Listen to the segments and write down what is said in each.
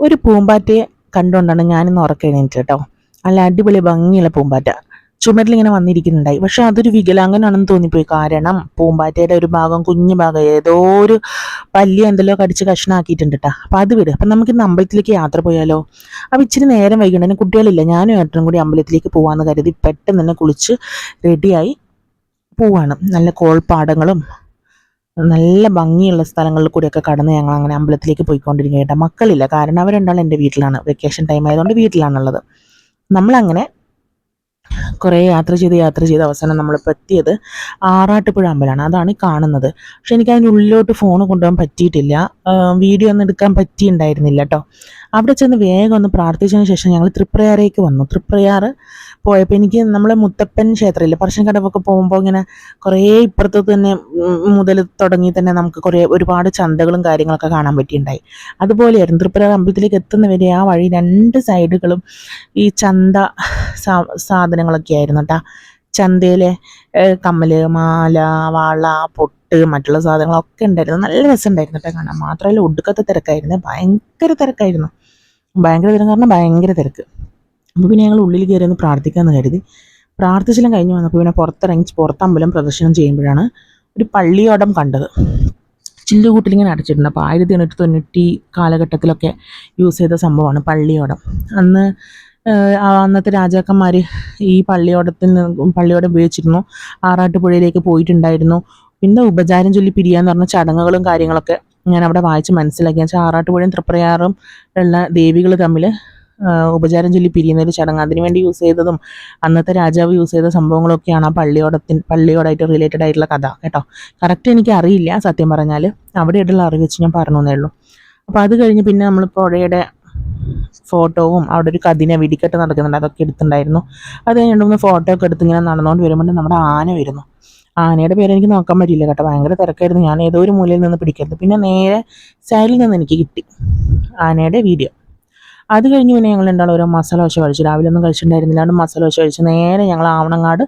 ഒരു പൂമ്പാറ്റയെ കണ്ടുകൊണ്ടാണ് ഞാനിന്ന് ഉറക്കം എണീറ്റത് കേട്ടോ. നല്ല അടിപൊളി ഭംഗിയുള്ള പൂമ്പാറ്റ. ചുമരിലിങ്ങനെ വന്നിരിക്കുന്നുണ്ടായി. പക്ഷെ അതൊരു വികലാംഗനാണെന്ന് തോന്നിപ്പോയി. കാരണം പൂമ്പാറ്റയുടെ ഒരു ഭാഗം കുഞ്ഞു ഭാഗം ഏതോ ഒരു പല്ലി എന്തെല്ലോ കടിച്ച് കഷ്ണാക്കിയിട്ടുണ്ട് കേട്ടോ. അപ്പം അത് വിട്. അപ്പം നമുക്ക് ഇന്ന് അമ്പലത്തിലേക്ക് യാത്ര പോയാലോ? അപ്പം ഇച്ചിരി നേരം വൈകുന്നതിന് കുട്ടികളില്ല. ഞാനും ഏട്ടനും കൂടി അമ്പലത്തിലേക്ക് പോകാമെന്ന് കരുതി പെട്ടെന്ന് തന്നെ കുളിച്ച് റെഡിയായി പോവാണ്. നല്ല കോൾപ്പാടങ്ങളും നല്ല ഭംഗിയുള്ള സ്ഥലങ്ങളിൽ കൂടിയൊക്കെ കടന്ന് ഞങ്ങൾ അങ്ങനെ അമ്പലത്തിലേക്ക് പോയിക്കൊണ്ടിരിക്കുക കേട്ടോ. മക്കളില്ല. കാരണം അവർ രണ്ടാളും എന്റെ വീട്ടിലാണ്. വെക്കേഷൻ ടൈം ആയതുകൊണ്ട് വീട്ടിലാണുള്ളത്. നമ്മളങ്ങനെ കുറേ യാത്ര ചെയ്ത് യാത്ര ചെയ്ത് അവസാനം നമ്മളിപ്പോൾ എത്തിയത് ആറാട്ടുപുഴ അമ്പലമാണ്. അതാണ് കാണുന്നത്. പക്ഷെ എനിക്ക് അതിന്റെ ഉള്ളിലോട്ട് ഫോൺ കൊണ്ടുപോകാൻ പറ്റിയിട്ടില്ല. വീഡിയോ ഒന്നും എടുക്കാൻ പറ്റിയിട്ടുണ്ടായിരുന്നില്ല കേട്ടോ. അവിടെ ചെന്ന് വേഗം ഒന്ന് പ്രാർത്ഥിച്ചതിന് ശേഷം ഞങ്ങൾ തൃപ്രയാറേക്ക് വന്നു. തൃപ്രയാറ് പോയപ്പോൾ എനിക്ക് നമ്മളെ മുത്തപ്പൻ ക്ഷേത്രമില്ല പറശ്ശിൻകടവൊക്കെ പോകുമ്പോൾ ഇങ്ങനെ കുറേ ഇപ്പുറത്ത് തന്നെ മുതൽ തുടങ്ങി തന്നെ നമുക്ക് കുറേ ഒരുപാട് ചന്തകളും കാര്യങ്ങളൊക്കെ കാണാൻ പറ്റിയിട്ടുണ്ടായി. അതുപോലെയായിരുന്നു തൃപ്രയാർ അമ്പലത്തിലേക്ക് എത്തുന്ന വരെ ആ വഴി രണ്ട് സൈഡുകളും ഈ ചന്ത സാധനങ്ങളൊക്കെ ആയിരുന്നു കേട്ടോ ചന്തയിലെ കമ്മൽ മാല വള പൊട്ട് മറ്റുള്ള സാധനങ്ങളൊക്കെ ഉണ്ടായിരുന്നു. നല്ല രസമുണ്ടായിരുന്നു കേട്ടോ കാണാൻ. മാത്രമല്ല ഒടുക്കത്തെ തിരക്കായിരുന്നു. ഭയങ്കര തിരക്കായിരുന്നു. ഭയങ്കര തിരക്ക് കാരണം ഭയങ്കര തിരക്ക്. അപ്പോൾ പിന്നെ ഞങ്ങൾ ഉള്ളിൽ കയറി ഒന്ന് പ്രാർത്ഥിക്കാമെന്ന് കരുതി. പ്രാർത്ഥിച്ചെല്ലാം കഴിഞ്ഞ് വന്നപ്പോൾ പിന്നെ പുറത്തിറങ്ങി പുറത്തമ്പലം പ്രദർശനം ചെയ്യുമ്പോഴാണ് ഒരു പള്ളിയോടം കണ്ടത്. ചില്ലുകൂട്ടിലിങ്ങനെ അടച്ചിട്ടുണ്ട്. അപ്പോൾ ആയിരത്തി എണ്ണൂറ്റി തൊണ്ണൂറ്റി കാലഘട്ടത്തിലൊക്കെ യൂസ് ചെയ്ത സംഭവമാണ് പള്ളിയോടം. അന്ന് അന്നത്തെ രാജാക്കന്മാർ ഈ പള്ളിയോടത്തിൽ നിന്ന് പള്ളിയോടം ഉപയോഗിച്ചിരുന്നു. ആറാട്ടുപുഴയിലേക്ക് പോയിട്ടുണ്ടായിരുന്നു. പിന്നെ ഉപചാരം ചൊല്ലി പിരിയാന്ന് പറഞ്ഞ ചടങ്ങുകളും കാര്യങ്ങളൊക്കെ ഞാൻ അവിടെ വായിച്ച് മനസ്സിലാക്കി. വെച്ചാൽ ആറാട്ടുപുഴയും തൃപ്രയാറും ഉള്ള ദേവികൾ തമ്മിൽ ഉപചാരം ചൊല്ലി പിരിയുന്ന ഒരു ചടങ്ങ്. അതിനുവേണ്ടി യൂസ് ചെയ്തതും അന്നത്തെ രാജാവ് യൂസ് ചെയ്ത സംഭവങ്ങളൊക്കെയാണ് ആ പള്ളിയോടത്തിന് പള്ളിയോടായിട്ട് റിലേറ്റഡ് ആയിട്ടുള്ള കഥ കേട്ടോ. കറക്റ്റ് എനിക്ക് അറിയില്ല സത്യം പറഞ്ഞാൽ അവിടെ അവിടെയായിട്ടുള്ള അറിവ് വെച്ച് ഞാൻ പറഞ്ഞു എന്നേ ഉള്ളൂ. അപ്പോൾ അത് കഴിഞ്ഞ് പിന്നെ നമ്മൾ പുഴയുടെ ഫോട്ടോവും അവിടെ ഒരു കതിനെ വെടിക്കെട്ട് നടക്കുന്നുണ്ട്. അതൊക്കെ എടുത്തിട്ടുണ്ടായിരുന്നു. അത് കഴിഞ്ഞ് ഫോട്ടോ ഒക്കെ എടുത്ത് ഇങ്ങനെ നടന്നുകൊണ്ട് വരുമ്പോൾ നമ്മുടെ ആന വരുന്നു. ആനയുടെ പേര് എനിക്ക് നോക്കാൻ പറ്റിയില്ല കേട്ടോ. ഭയങ്കര തിരക്കായിരുന്നു. ഞാൻ ഏതോ ഒരു മൂലയിൽ നിന്ന് പിടിക്കരുത് പിന്നെ നേരെ സൈഡിൽ നിന്ന് എനിക്ക് കിട്ടി ആനയുടെ വീഡിയോ അത് കഴിഞ്ഞ് പിന്നെ ഞങ്ങൾ എന്താണ് ഓരോ മസാല ദോശ കഴിച്ചു. രാവിലെ ഒന്നും കഴിച്ചിട്ടുണ്ടായിരുന്നില്ല. മസാല ദോശ കഴിച്ച് നേരെ ഞങ്ങൾ ആവണങ്ങാട്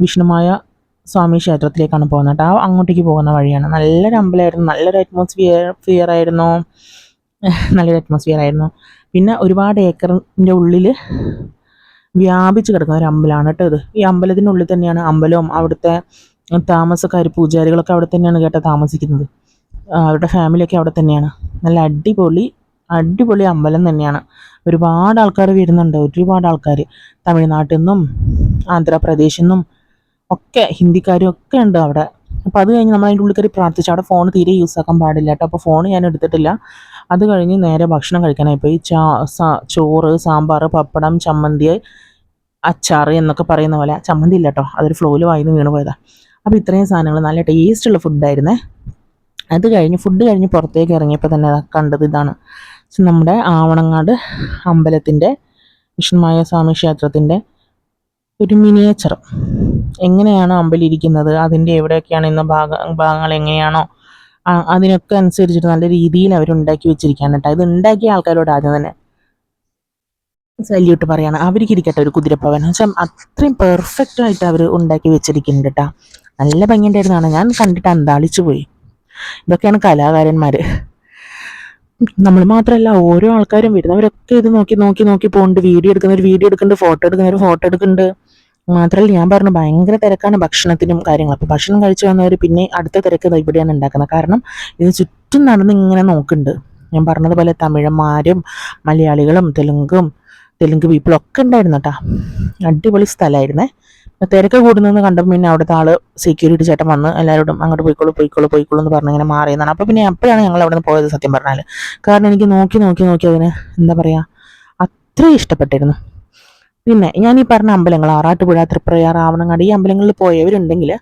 വിഷ്ണുമായ സ്വാമി ക്ഷേത്രത്തിലേക്കാണ് പോകുന്നത് ആ അങ്ങോട്ടേക്ക് പോകുന്ന വഴിയാണ്. നല്ലൊരു അമ്പലമായിരുന്നു. നല്ലൊരു അറ്റ്മോസ്ഫിയർ ഫിയർ ആയിരുന്നു. നല്ലൊരു അറ്റ്മോസ്ഫിയർ ആയിരുന്നു. പിന്നെ ഒരുപാട് ഏക്കറിന്റെ ഉള്ളിൽ വ്യാപിച്ച് കിടക്കുന്ന ഒരു അമ്പലമാണ് കേട്ടോ ഇത്. ഈ അമ്പലത്തിന്റെ ഉള്ളിൽ തന്നെയാണ് അമ്പലവും അവിടുത്തെ താമസക്കാർ പൂജാരികളൊക്കെ അവിടെ തന്നെയാണ് കേട്ടോ താമസിക്കുന്നത്. അവരുടെ ഫാമിലിയൊക്കെ അവിടെ തന്നെയാണ്. നല്ല അടിപൊളി അടിപൊളി അമ്പലം തന്നെയാണ്. ഒരുപാട് ആൾക്കാർ വരുന്നുണ്ട്. ഒരുപാട് ആൾക്കാർ തമിഴ്നാട്ടിൽ നിന്നും ആന്ധ്രാപ്രദേശിൽ നിന്നും ഒക്കെ ഹിന്ദിക്കാരും ഒക്കെ ഉണ്ട് അവിടെ. അപ്പോൾ അത് കഴിഞ്ഞ് നമ്മൾ അതിന്റെ ഉള്ളിൽ കയറി പ്രാർത്ഥിച്ചു അവിടെ ഫോൺ തീരെ യൂസ് ആക്കാൻ പാടില്ല കേട്ടോ. അപ്പോൾ ഫോൺ ഞാൻ എടുത്തിട്ടില്ല. അത് കഴിഞ്ഞ് നേരെ ഭക്ഷണം കഴിക്കാനായി പോയി ചാ ചോറ് സാമ്പാർ പപ്പടം ചമ്മന്തി അച്ചാർ എന്നൊക്കെ പറയുന്ന പോലെ. ചമ്മന്തി ഇല്ല കേട്ടോ. അതൊരു ഫ്ലോയിൽ വായിന്ന് വീണ് പോയതാണ് അപ്പോൾ ഇത്രയും സാധനങ്ങൾ നല്ല ടേസ്റ്റുള്ള ഫുഡായിരുന്നേ അത് കഴിഞ്ഞ് ഫുഡ് കഴിഞ്ഞ് പുറത്തേക്ക് ഇറങ്ങിയപ്പോൾ തന്നെ കണ്ടത് ഇതാണ്. നമ്മുടെ ആവണങ്ങാട് അമ്പലത്തിന്റെ വിഷ്ണുമായ സ്വാമി ക്ഷേത്രത്തിന്റെ ഒരു മിനിയേച്ചർ എങ്ങനെയാണ് അമ്പലം ഇരിക്കുന്നത് അതിന്റെ എവിടെയൊക്കെയാണ് ഇന്ന ഭാഗ ഭാഗങ്ങൾ എങ്ങനെയാണോ അതിനൊക്കെ അനുസരിച്ചിട്ട് നല്ല രീതിയിൽ അവർ ഉണ്ടാക്കി വെച്ചിരിക്കുകയാണ് കേട്ടോ. ഇത് ഉണ്ടാക്കിയ ആൾക്കാരോട് ആദ്യം തന്നെ സല്യൂട്ട് പറയാണ്. അവർക്ക് ഇരിക്കട്ടെ ഒരു കുതിരപ്പവൻ. വെച്ചാൽ അത്രയും പെർഫെക്റ്റ് ആയിട്ട് അവർ ഉണ്ടാക്കി വെച്ചിരിക്കുന്നുണ്ട് കേട്ടോ. നല്ല ഭംഗിയുണ്ടായിരുന്നാണ്. ഞാൻ കണ്ടിട്ട് അന്താളിച്ചു പോയി. ഇതൊക്കെയാണ് കലാകാരന്മാർ നമ്മൾ മാത്രമല്ല ഓരോ ആൾക്കാരും വരുന്നവരൊക്കെ ഇത് നോക്കി നോക്കി നോക്കി പോകുന്നുണ്ട് വീഡിയോ എടുക്കുന്നവർ വീഡിയോ എടുക്കുന്നുണ്ട് ഫോട്ടോ എടുക്കുന്നവർ ഫോട്ടോ എടുക്കുന്നുണ്ട്. മാത്രമല്ല ഞാൻ പറഞ്ഞു ഭയങ്കര തിരക്കാണ് ഭക്ഷണത്തിനും കാര്യങ്ങളും. അപ്പോൾ ഭക്ഷണം കഴിച്ചു വന്നവർ പിന്നെ അടുത്ത തിരക്ക് ഇവിടെയാണ് ഉണ്ടാക്കുന്നത്. കാരണം ഇത് ചുറ്റും നടന്ന് ഇങ്ങനെ നോക്കുന്നുണ്ട്. ഞാൻ പറഞ്ഞതുപോലെ തമിഴന്മാരും മലയാളികളും തെലുങ്കും തെലുങ്ക് പീപ്പിളും ഒക്കെ ഉണ്ടായിരുന്നു കേട്ടോ. അടിപൊളി സ്ഥലമായിരുന്നേ. തിരക്ക് കൂടുന്നതെന്ന് കണ്ടപ്പോൾ പിന്നെ അവിടുത്തെ ആൾ സെക്യൂരിറ്റി ചേട്ടൻ വന്ന് എല്ലാവരോടും അങ്ങോട്ട് പോയിക്കോളൂ പോയിക്കോളൂ പോയിക്കോളൂ എന്ന് പറഞ്ഞ് ഇങ്ങനെ മാറിയെന്നാണ്. അപ്പോൾ പിന്നെ അപ്പോഴാണ് ഞങ്ങൾ അവിടെ നിന്ന് പോയത് സത്യം പറഞ്ഞാൽ കാരണം എനിക്ക് നോക്കി നോക്കി നോക്കി അതിന് എന്താ പറയുക അത്രയും ഇഷ്ടപ്പെട്ടിരുന്നു. പിന്നെ ഞാൻ ഈ പറഞ്ഞ അമ്പലങ്ങൾ ആറാട്ടുപുഴ തൃപ്രയാർ ആവണങ്ങാട് ഈ അമ്പലങ്ങളിൽ പോയവരുണ്ടെങ്കിൽ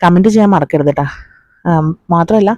കമന്റ് ചെയ്യാൻ മറക്കരുത് കേട്ടോ മാത്രമല്ല